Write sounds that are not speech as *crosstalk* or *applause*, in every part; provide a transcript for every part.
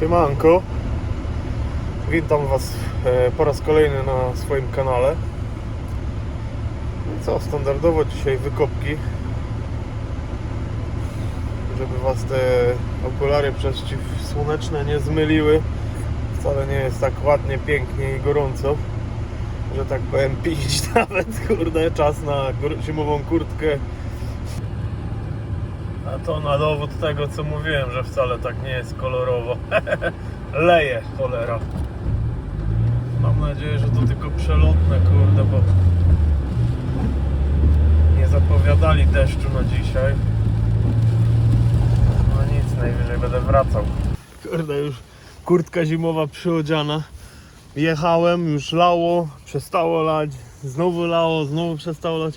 Siemanko. Witam Was e, po raz kolejny na swoim kanale. I Co, standardowo dzisiaj wykopki. Żeby Was te okulary przeciwsłoneczne nie zmyliły. Wcale nie jest tak ładnie, pięknie i gorąco. Że tak powiem, pić *laughs* nawet, kurde, czas na zimową kurtkę. To na dowód tego, co mówiłem, że wcale tak nie jest kolorowo. *laughs* Leje, cholera. Mam nadzieję, że to tylko przelotne, kurde, bo nie zapowiadali deszczu na dzisiaj. No nic, najwyżej będę wracał. Kurde, już kurtka zimowa przyodziana. Jechałem, już lało, przestało lać, znowu lało, znowu przestało lać.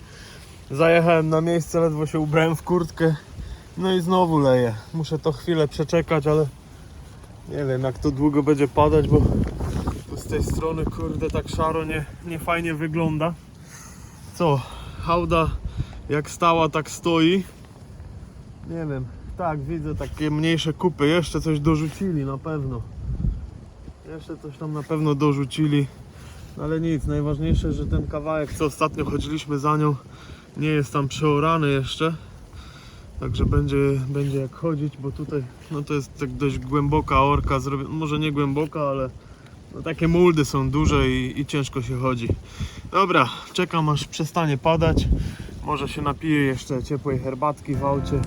Zajechałem na miejsce, ledwo się ubrałem w kurtkę. No i znowu leje. Muszę to chwilę przeczekać, ale nie wiem jak to długo będzie padać, bo z tej strony kurde tak szaro nie, nie fajnie wygląda. Co? Hałda jak stała tak stoi. Nie wiem. Tak, widzę takie mniejsze kupy. Jeszcze coś dorzucili na pewno. Jeszcze coś tam na pewno dorzucili. No Ale nic, najważniejsze, że ten kawałek, co ostatnio chodziliśmy za nią, nie jest tam przeorany jeszcze. Także będzie, będzie jak chodzić, bo tutaj no to jest tak dość głęboka orka, może nie głęboka, ale no takie muldy są duże i, i ciężko się chodzi. Dobra, czekam aż przestanie padać. Może się napiję jeszcze ciepłej herbatki w aucie.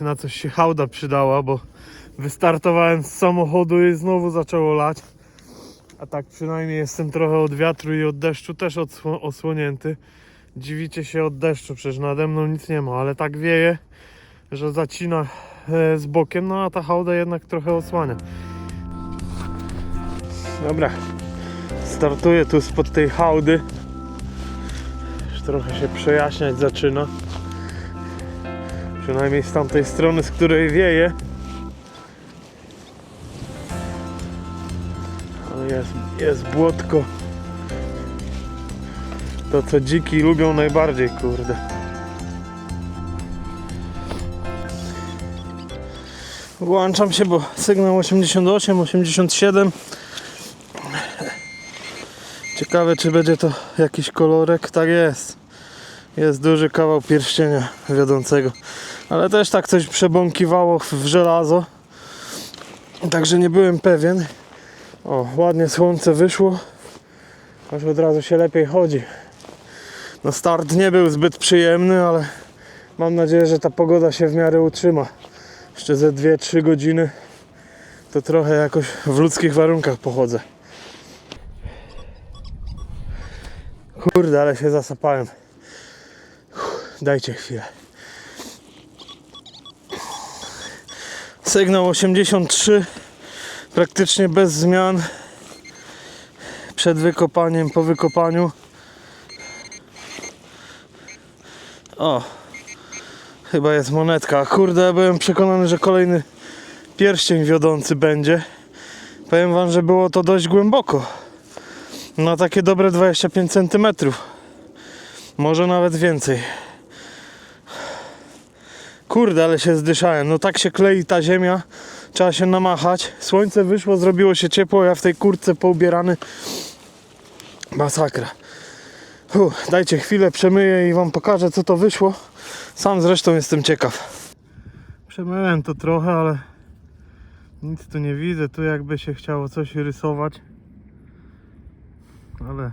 Na coś się hałda przydała, bo wystartowałem z samochodu i znowu zaczęło lać. A tak przynajmniej jestem trochę od wiatru i od deszczu też osłonięty. Dziwicie się od deszczu, przecież nade mną nic nie ma, ale tak wieje, że zacina e, z bokiem, no a ta hałda jednak trochę osłania. Dobra, startuję tu spod tej hałdy. Już trochę się przejaśniać zaczyna. Przynajmniej z tamtej strony, z której wieje. Ale jest, jest błotko. To co dziki lubią najbardziej, kurde. Włączam się, bo sygnał 88, 87. Ciekawe, czy będzie to jakiś kolorek. Tak jest. Jest duży kawał pierścienia wiodącego. Ale też tak coś przebąkiwało w żelazo. Także nie byłem pewien. O, ładnie słońce wyszło. Aż od razu się lepiej chodzi. No start nie był zbyt przyjemny, ale mam nadzieję, że ta pogoda się w miarę utrzyma. Jeszcze ze 2-3 godziny to trochę jakoś w ludzkich warunkach pochodzę. Kurde, ale się zasapałem. Dajcie chwilę. Sygnał 83, praktycznie bez zmian. Przed wykopaniem, po wykopaniu. O, chyba jest monetka. Kurde, byłem przekonany, że kolejny pierścień wiodący będzie. Powiem wam, że było to dość głęboko. Na takie dobre 25 cm. Może nawet więcej. Kurde, ale się zdyszałem. No tak się klei ta ziemia. Trzeba się namachać. Słońce wyszło, zrobiło się ciepło. Ja w tej kurtce poubierany. Masakra. Uff, dajcie chwilę, przemyję i wam pokażę co to wyszło. Sam zresztą jestem ciekaw. Przemyłem to trochę, ale nic tu nie widzę. Tu jakby się chciało coś rysować. Ale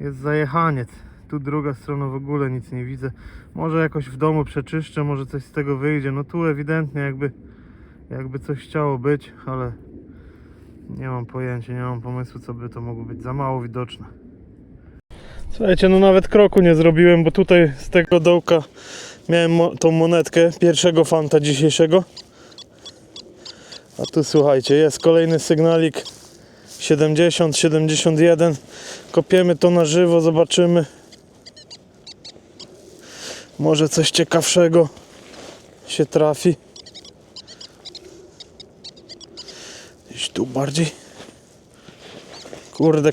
jest zajechaniec. Tu druga strona w ogóle nic nie widzę. Może jakoś w domu przeczyszczę, może coś z tego wyjdzie. No tu ewidentnie jakby, jakby coś chciało być, ale nie mam pojęcia, nie mam pomysłu co by to mogło być. Za mało widoczne. Słuchajcie, no nawet kroku nie zrobiłem, bo tutaj z tego dołka miałem mo- tą monetkę pierwszego fanta dzisiejszego. A tu słuchajcie, jest kolejny sygnalik 70, 71. Kopiemy to na żywo, zobaczymy. Może coś ciekawszego. się trafi. Gdzieś tu bardziej. Kurde.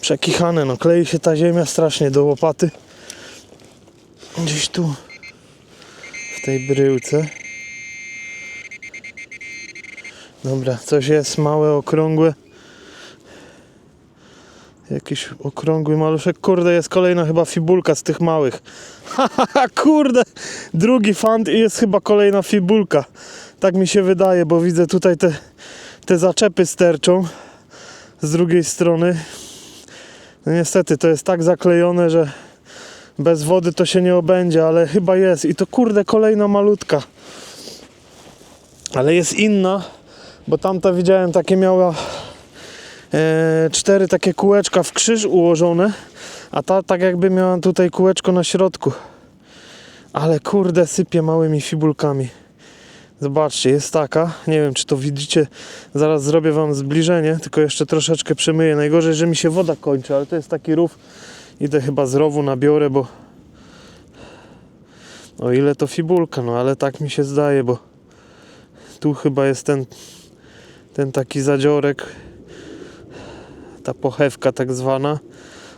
Przekichane, no klei się ta ziemia strasznie do łopaty. Gdzieś tu. W tej bryłce. Dobra, coś jest małe, okrągłe. Jakiś okrągły maluszek. Kurde, jest kolejna chyba fibulka z tych małych. *laughs* Kurde! Drugi fant i jest chyba kolejna fibulka. Tak mi się wydaje, bo widzę tutaj te, te zaczepy sterczą z drugiej strony. No niestety, to jest tak zaklejone, że bez wody to się nie obędzie, ale chyba jest. I to kurde, kolejna malutka. Ale jest inna, bo tamta widziałem takie miała cztery takie kółeczka w krzyż ułożone, a ta tak jakby miała tutaj kółeczko na środku. Ale kurde sypie małymi fibulkami. Zobaczcie, jest taka. Nie wiem, czy to widzicie. Zaraz zrobię wam zbliżenie, tylko jeszcze troszeczkę przemyję. Najgorzej, że mi się woda kończy, ale to jest taki rów. Idę chyba z rowu nabiorę, bo o ile to fibulka, no ale tak mi się zdaje, bo tu chyba jest ten ten taki zadziorek ta pochewka tak zwana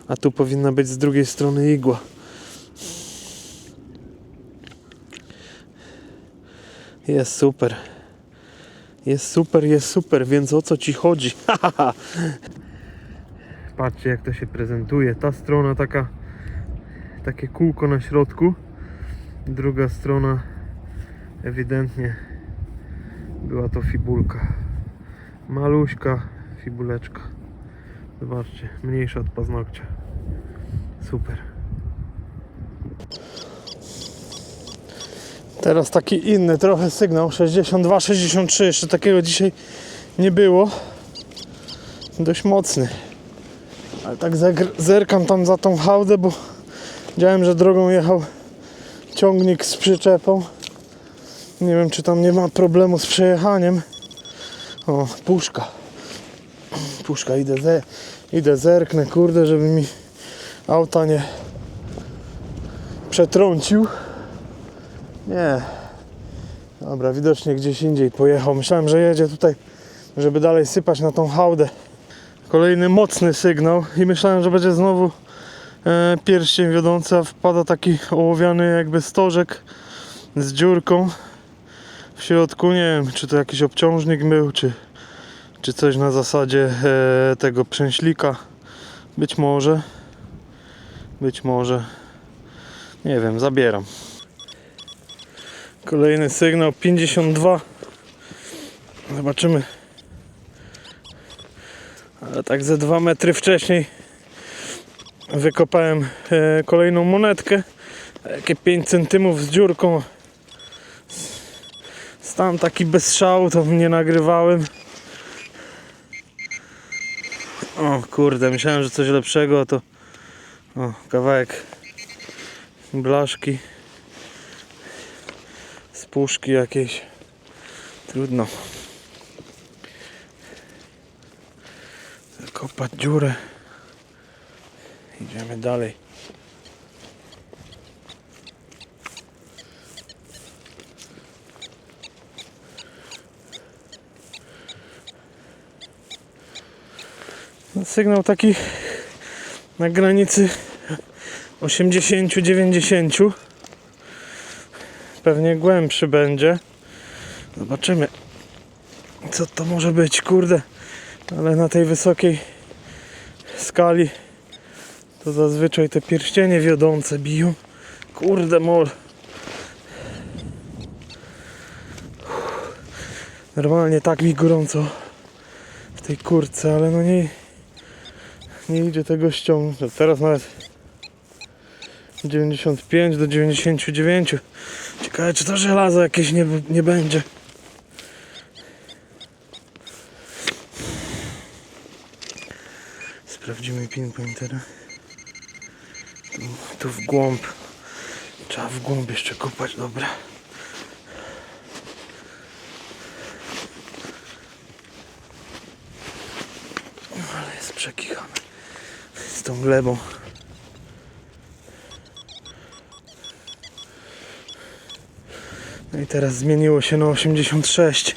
a tu powinna być z drugiej strony igła jest super jest super, jest super, więc o co ci chodzi? *laughs* Patrzcie jak to się prezentuje. Ta strona taka takie kółko na środku. Druga strona ewidentnie była to fibulka. Maluśka fibuleczka. Zobaczcie, mniejsza od paznokcia. Super. Teraz taki inny trochę sygnał 62, 63. Jeszcze takiego dzisiaj nie było. Dość mocny. Ale tak zerkam tam za tą hałdę, bo widziałem, że drogą jechał ciągnik z przyczepą. Nie wiem, czy tam nie ma problemu z przejechaniem. O, puszka. Puszka, idę, ze, idę zerknę, kurde, żeby mi auta nie przetrącił. Nie. Dobra, widocznie gdzieś indziej pojechał. Myślałem, że jedzie tutaj, żeby dalej sypać na tą hałdę. Kolejny mocny sygnał i myślałem, że będzie znowu e, pierścień wiodący, a wpada taki ołowiany jakby stożek z dziurką w środku. Nie wiem, czy to jakiś obciążnik był, czy, czy coś na zasadzie e, tego przęślika. Być może. Być może. Nie wiem, zabieram. Kolejny sygnał 52. Zobaczymy. Ale tak ze 2 metry wcześniej wykopałem e, kolejną monetkę. Jakie 5 centymów z dziurką. Stan taki bez szału, to nie nagrywałem. O kurde, myślałem, że coś lepszego, to o, kawałek blaszki z puszki jakiejś. Trudno. Zakopać dziurę. Idziemy dalej. Sygnał taki na granicy 80-90 pewnie głębszy będzie. Zobaczymy co to może być kurde. Ale na tej wysokiej skali to zazwyczaj te pierścienie wiodące biją. Kurde mol. Normalnie tak mi gorąco w tej kurce ale no nie nie idzie tego ściągnąć teraz nawet 95 do 99 ciekawe czy to żelazo jakieś nie, nie będzie. Sprawdzimy pinpointera tu, tu w głąb. Trzeba w głąb jeszcze kopać dobra No, ale jest przekichane z tą glebą i teraz zmieniło się na 86.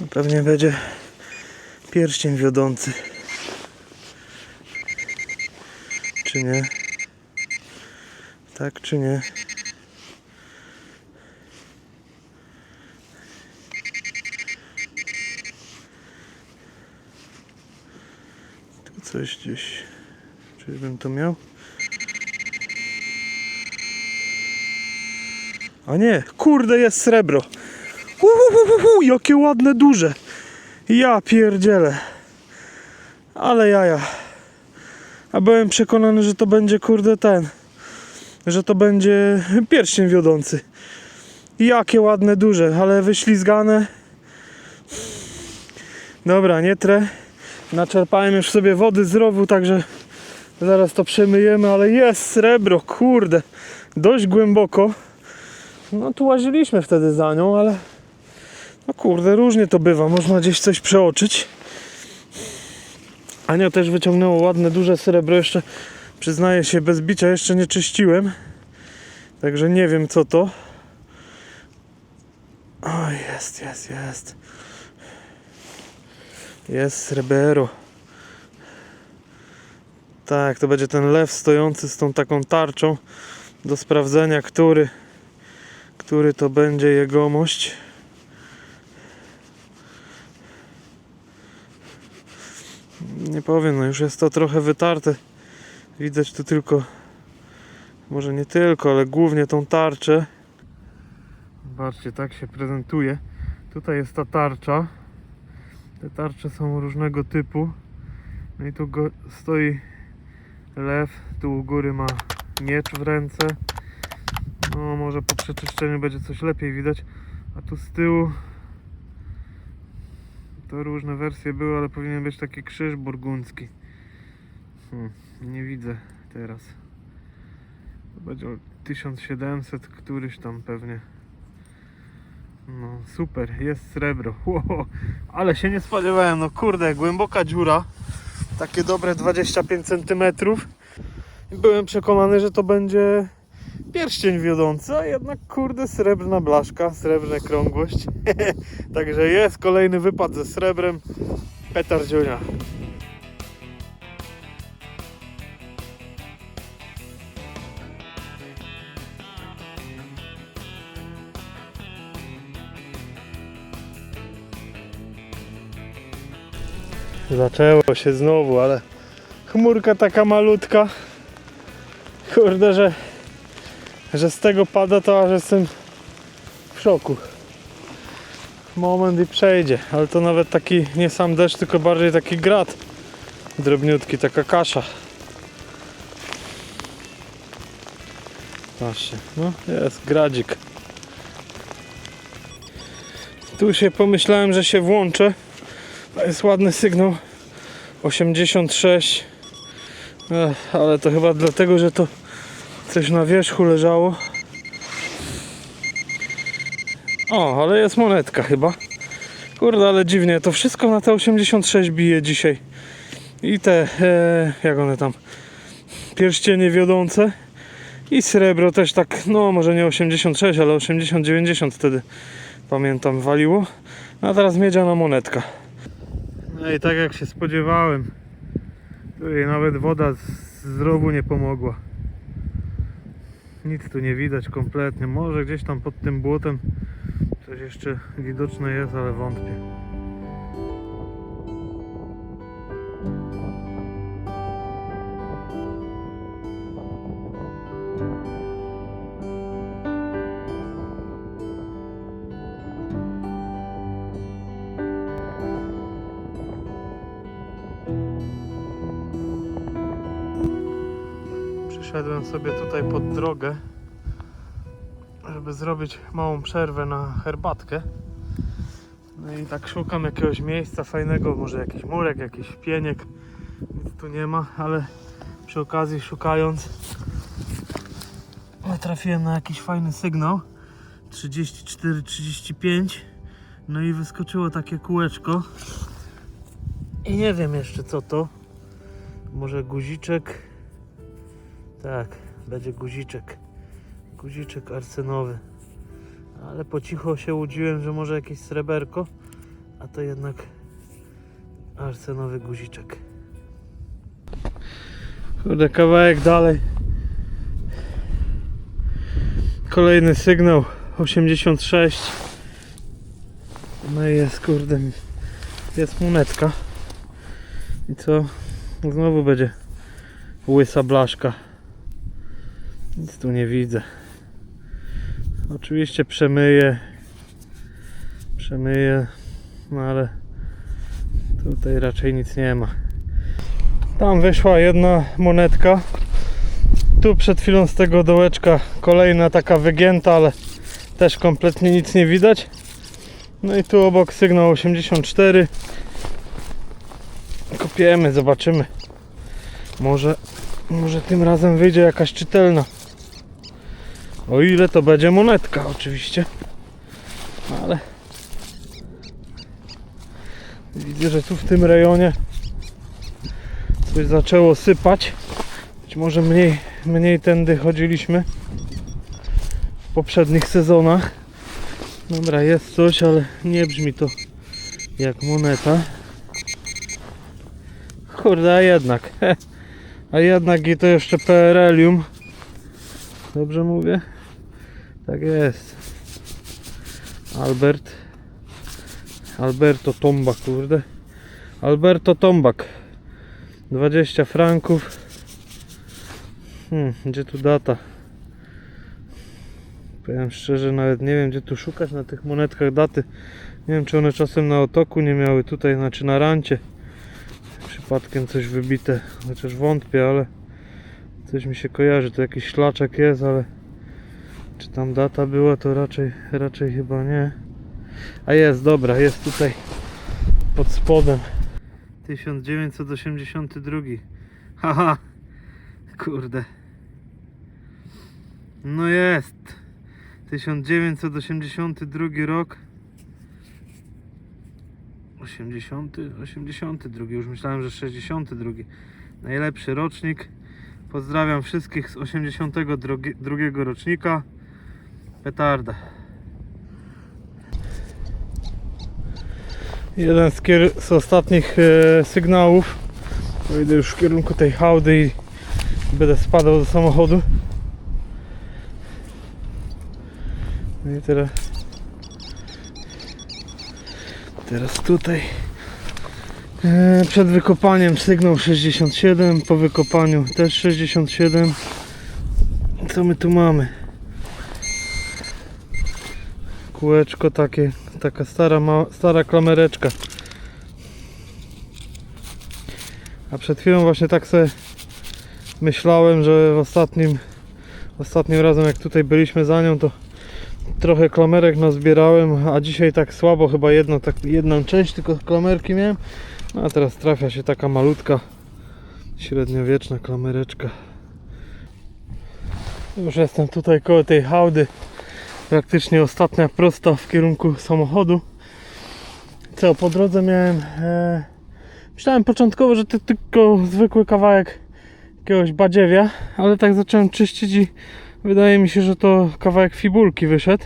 No pewnie będzie pierścień wiodący. Czy nie? Tak czy nie? Coś gdzieś. Czyżbym to miał? A nie, kurde jest srebro. Uhuhuhu, jakie ładne, duże. Ja pierdzielę. Ale jaja. A byłem przekonany, że to będzie kurde ten. Że to będzie pierścień wiodący. Jakie ładne, duże, ale wyślizgane. Dobra, nie trę. Naczerpałem już sobie wody z rowu, także zaraz to przemyjemy, ale jest srebro, kurde. Dość głęboko. No tu łaziliśmy wtedy za nią, ale no kurde, różnie to bywa. Można gdzieś coś przeoczyć. Ania też wyciągnęło ładne, duże srebro. Jeszcze przyznaję się, bez bicia jeszcze nie czyściłem. Także nie wiem co to. O, jest, jest, jest. Jest srebro. Tak, to będzie ten lew stojący z tą taką tarczą do sprawdzenia, który który to będzie jegomość. Nie powiem, no już jest to trochę wytarte. Widać tu tylko, może nie tylko, ale głównie tą tarczę. Zobaczcie, tak się prezentuje. Tutaj jest ta tarcza. Te tarcze są różnego typu. No i tu go, stoi lew, tu u góry ma miecz w ręce. No może po przeczyszczeniu będzie coś lepiej widać. A tu z tyłu to różne wersje były, ale powinien być taki krzyż burgundzki. Hmm, nie widzę teraz. To będzie o 1700 któryś tam pewnie. No super, jest srebro. *laughs* Wow, ale się nie spodziewałem. No kurde, głęboka dziura. Takie dobre 25 cm. Byłem przekonany, że to będzie pierścień wiodący, a jednak kurde srebrna blaszka, srebrna krągłość. *laughs* Także jest kolejny wypad ze srebrem. Petar Zaczęło się znowu, ale chmurka taka malutka. Kurde, że że z tego pada to aż jestem w szoku. Moment i przejdzie, ale to nawet taki nie sam deszcz, tylko bardziej taki grat drobniutki, taka kasza. Patrzcie, no jest gradzik. Tu się pomyślałem, że się włączę. Jest ładny sygnał 86 Ech, ale to chyba dlatego, że to Coś na wierzchu leżało. O, ale jest monetka chyba. Kurde, ale dziwnie. To wszystko na te 86 bije dzisiaj. I te, e, jak one tam, pierścienie wiodące. I srebro też tak, no może nie 86, ale 80-90 wtedy pamiętam waliło. A teraz miedziana monetka. No i tak jak się spodziewałem, tutaj nawet woda z, z rowu nie pomogła. Nic tu nie widać kompletnie. Może gdzieś tam pod tym błotem coś jeszcze widoczne jest, ale wątpię. Sobie tutaj pod drogę, żeby zrobić małą przerwę na herbatkę. No i tak szukam jakiegoś miejsca fajnego, może jakiś murek, jakiś pieniek. Nic tu nie ma, ale przy okazji szukając natrafiłem na jakiś fajny sygnał 34-35 no i wyskoczyło takie kółeczko i nie wiem jeszcze co to może guziczek tak, będzie guziczek. Guziczek arsenowy. Ale po cichu się łudziłem, że może jakieś sreberko, a to jednak arsenowy guziczek. Kurde, kawałek dalej. Kolejny sygnał 86. No i jest kurde, jest monetka. I co? Znowu będzie łysa blaszka. Nic tu nie widzę. Oczywiście przemyję. Przemyję, no ale tutaj raczej nic nie ma. Tam wyszła jedna monetka. Tu przed chwilą z tego dołeczka kolejna taka wygięta, ale też kompletnie nic nie widać. No i tu obok sygnał 84. Kopiemy, zobaczymy. Może, może tym razem wyjdzie jakaś czytelna. O ile to będzie monetka oczywiście. Ale widzę, że tu w tym rejonie coś zaczęło sypać. Być może mniej, mniej tędy chodziliśmy w poprzednich sezonach. Dobra, jest coś, ale nie brzmi to jak moneta. Kurde, a jednak. *laughs* A jednak i to jeszcze PRL-ium. Dobrze mówię? Tak jest. Albert. Alberto Tombak, kurde. Alberto Tombak. 20 franków. Hmm, gdzie tu data? Powiem szczerze, nawet nie wiem gdzie tu szukać na tych monetkach daty. Nie wiem czy one czasem na otoku nie miały tutaj, znaczy na rancie. Przypadkiem coś wybite, chociaż wątpię, ale coś mi się kojarzy. To jakiś szlaczek jest, ale czy tam data była, to raczej, raczej chyba nie. A jest, dobra, jest tutaj pod spodem. 1982. Haha, kurde. No jest. 1982 rok. 80, 82, już myślałem, że 62. Najlepszy rocznik. Pozdrawiam wszystkich z 82 rocznika. Petarda. Jeden z, z ostatnich e, sygnałów. Pojedę już w kierunku tej hałdy i będę spadał do samochodu. No i teraz teraz tutaj e, przed wykopaniem sygnał 67 po wykopaniu też 67 co my tu mamy kółeczko takie taka stara, stara klamereczka a przed chwilą właśnie tak sobie myślałem, że w ostatnim ostatnim razem jak tutaj byliśmy za nią to trochę klamerek nazbierałem, a dzisiaj tak słabo, chyba jedno, tak, jedną część tylko klamerki miałem. No a teraz trafia się taka malutka, średniowieczna klamereczka. Już jestem tutaj koło tej hałdy, praktycznie ostatnia prosta w kierunku samochodu. Co, po drodze miałem, e, myślałem początkowo, że to tylko zwykły kawałek jakiegoś badziewia, ale tak zacząłem czyścić i Wydaje mi się, że to kawałek fibulki wyszedł.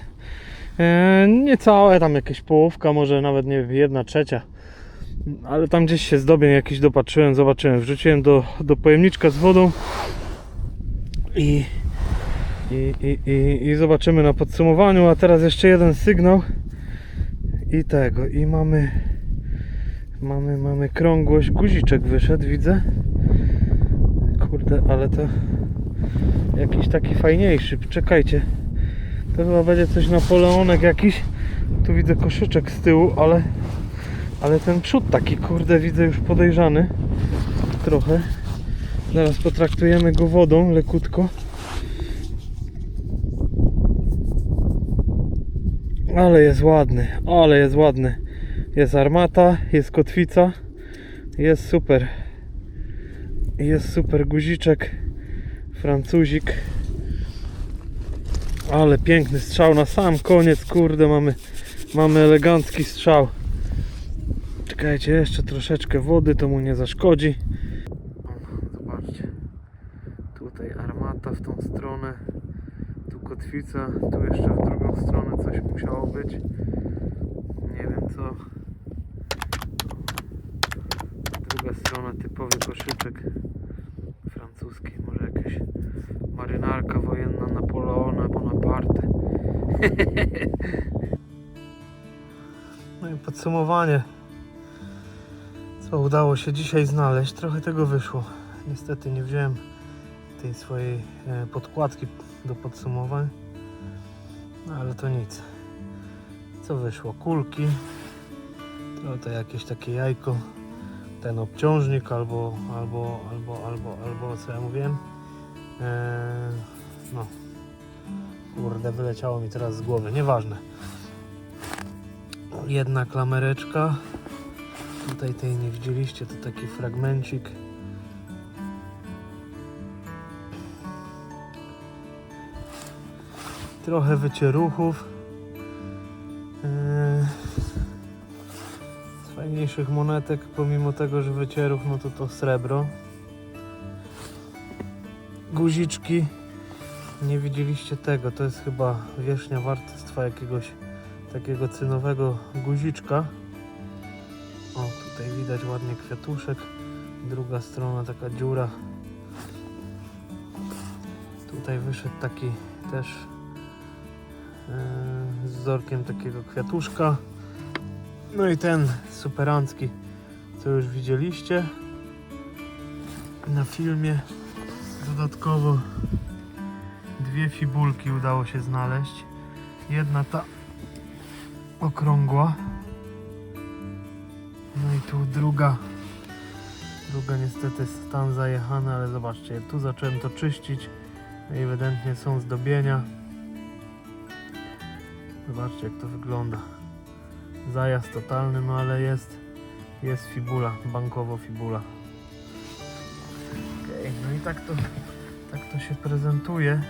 E, nie całe, tam jakieś połówka, może nawet nie jedna trzecia. Ale tam gdzieś się zdobień jakiś dopatrzyłem, zobaczyłem. Wrzuciłem do, do pojemniczka z wodą i, i, i, i, i zobaczymy na podsumowaniu. A teraz jeszcze jeden sygnał i tego. I mamy mamy, mamy krągłość. Guziczek wyszedł, widzę. Kurde, ale to jakiś taki fajniejszy. Czekajcie. To chyba będzie coś Napoleonek jakiś. Tu widzę koszyczek z tyłu, ale ale ten przód taki kurde widzę już podejrzany trochę. Zaraz potraktujemy go wodą lekutko. Ale jest ładny, ale jest ładny. Jest armata, jest kotwica. Jest super. Jest super guziczek. Francuzik. Ale piękny strzał na sam koniec, kurde, mamy, mamy elegancki strzał. Czekajcie, jeszcze troszeczkę wody, to mu nie zaszkodzi. Zobaczcie. Tutaj armata w tą stronę. Kotwica. Tu jeszcze w drugą stronę coś musiało być. Nie wiem co. Druga strona typowy koszyczek francuski. Może jakaś marynarka wojenna Napoleona Bonaparte. *laughs* No i podsumowanie. Co udało się dzisiaj znaleźć? Trochę tego wyszło. Niestety nie wziąłem tej swojej e, podkładki do podsumowań. No ale to nic. Co wyszło? Kulki. To, to jakieś takie jajko. Ten obciążnik albo, albo, albo, albo, albo co ja mówiłem? Eee, no. Kurde, wyleciało mi teraz z głowy. Nieważne. Jedna klamereczka. Tutaj tej nie widzieliście, to taki fragmencik. Trochę wycieruchów. Eee, Z fajniejszych monetek, pomimo tego, że wycieruch, no to to srebro. Guziczki. Nie widzieliście tego, to jest chyba wierzchnia warstwa jakiegoś takiego cynowego guziczka. O, tutaj widać ładnie kwiatuszek. Druga strona taka dziura. Tutaj wyszedł taki też z wzorkiem takiego kwiatuszka. No i ten superancki, co już widzieliście na filmie. Dodatkowo dwie fibulki udało się znaleźć. Jedna ta okrągła. No i tu druga. Druga niestety stan zajechany, ale zobaczcie, tu zacząłem to czyścić. No ewidentnie są zdobienia. Zobaczcie jak to wygląda. Zajazd totalny, no ale jest jest fibula, bankowo fibula. Okej, no i tak to tak to się prezentuje.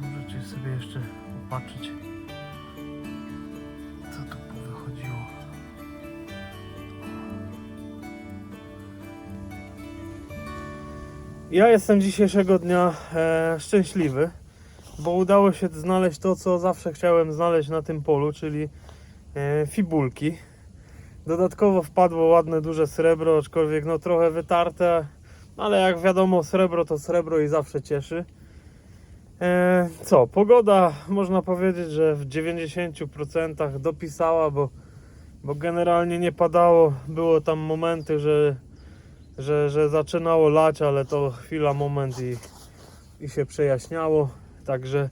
Możecie sobie jeszcze popatrzeć. Ja jestem dzisiejszego dnia e, szczęśliwy, bo udało się znaleźć to, co zawsze chciałem znaleźć na tym polu, czyli e, fibulki. Dodatkowo wpadło ładne, duże srebro, aczkolwiek no trochę wytarte, ale jak wiadomo, srebro to srebro i zawsze cieszy. E, co, pogoda można powiedzieć, że w 90% dopisała, bo, bo generalnie nie padało. Było tam momenty, że, że, że zaczynało lać, ale to chwila, moment i, i się przejaśniało. Także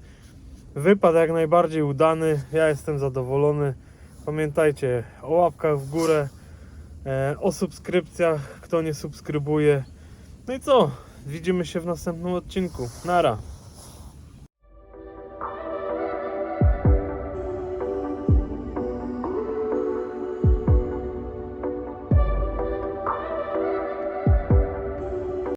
wypad jak najbardziej udany. Ja jestem zadowolony. Pamiętajcie o łapkach w górę, e, o subskrypcjach, kto nie subskrybuje. No i co? Widzimy się w następnym odcinku. Nara.